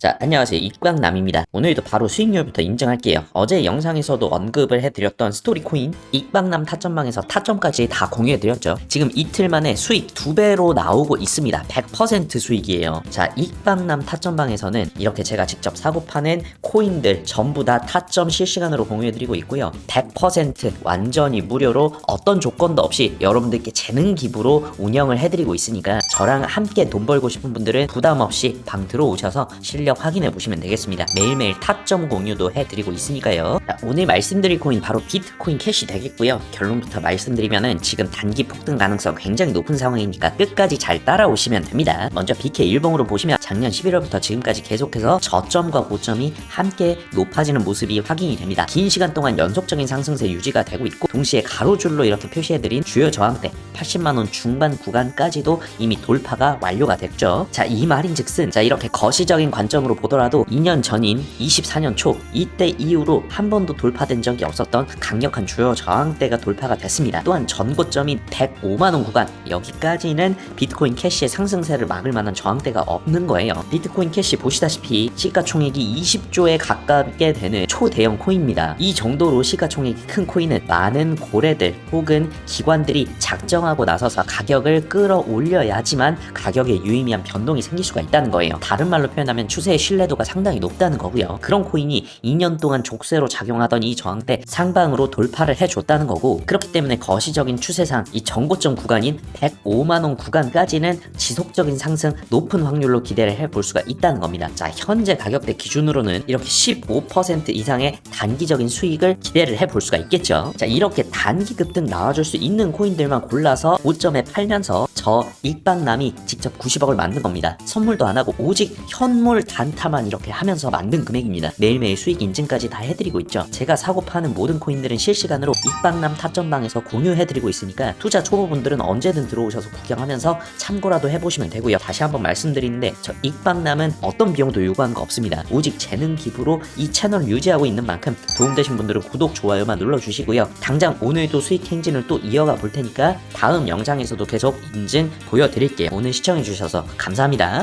자, 안녕하세요. 익광남입니다. 오늘도 바로 수익률부터 인증할게요. 어제 영상에서도 언급을 해드렸던 스토리코인 익광남 타점방에서 타점까지 다 공유해드렸죠. 지금 이틀 만에 수익 두 배로 나오고 있습니다. 100% 수익이에요. 자, 익광남 타점방에서는 이렇게 제가 직접 사고 파는 코인들 전부 다 타점 실시간으로 공유해드리고 있고요. 100% 완전히 무료로 어떤 조건도 없이 여러분들께 재능 기부로 운영을 해드리고 있으니까 저랑 함께 돈 벌고 싶은 분들은 부담 없이 방 들어오셔서 실력 확인해 보시면 되겠습니다. 매일매일 타점 공유도 해드리고 있으니까요. 자, 오늘 말씀드릴 코인 바로 비트코인 캐시 되겠고요. 결론부터 말씀드리면은 지금 단기 폭등 가능성 굉장히 높은 상황이니까 끝까지 잘 따라오시면 됩니다. 먼저 BK 일봉으로 보시면 작년 11월부터 지금까지 계속해서 저점과 고점이 함께 높아지는 모습이 확인이 됩니다. 긴 시간 동안 연속적인 상승세 유지가 되고 있고 동시에 가로줄로 이렇게 표시해드린 주요 저항대 80만원 중반 구간까지도 이미 돌파가 완료가 됐죠. 자, 이 말인 즉슨 자 이렇게 거시적인 관점 으로 보더라도 2년 전인 24년 초 이때 이후로 한 번도 돌파된 적이 없었던 강력한 주요 저항대가 돌파가 됐습니다. 또한 전고점인 105만원 구간 여기까지는 비트코인 캐시의 상승세를 막을 만한 저항대가 없는 거예요. 비트코인 캐시 보시다시피 시가총액이 20조에 가깝게 되는 초대형 코인입니다. 이 정도로 시가총액이 큰 코인은 많은 고래들 혹은 기관들이 작정하고 나서서 가격을 끌어올려야지만 가격에 유의미한 변동이 생길 수가 있다는 거예요. 다른 말로 표현하면 추세 의 신뢰도가 상당히 높다는 거고요. 그런 코인이 2년 동안 족쇄로 작용하던 이 저항대 상방으로 돌파를 해줬다는 거고 그렇기 때문에 거시적인 추세상 이 전고점 구간인 105만원 구간까지는 지속적인 상승 높은 확률로 기대를 해볼 수가 있다는 겁니다. 자 현재 가격대 기준으로는 이렇게 15% 이상의 단기적인 수익을 기대를 해볼 수가 있겠죠. 자 이렇게 단기 급등 나와줄 수 있는 코인들만 골라서 5점에 팔면서 저 익방남이 직접 90억을 만든 겁니다. 선물도 안 하고 오직 현물 단타만 이렇게 하면서 만든 금액입니다. 매일매일 수익 인증까지 다 해드리고 있죠. 제가 사고 파는 모든 코인들은 실시간으로 익방남 타점방에서 공유해드리고 있으니까 투자 초보분들은 언제든 들어오셔서 구경하면서 참고라도 해보시면 되고요. 다시 한번 말씀드리는데 저 익방남은 어떤 비용도 요구하는 거 없습니다. 오직 재능 기부로 이 채널을 유지하고 있는 만큼 도움되신 분들은 구독, 좋아요만 눌러주시고요. 당장 오늘도 수익 행진을 또 이어가 볼 테니까 다음 영상에서도 계속 인증 보여드릴게요. 오늘 시청해주셔서 감사합니다.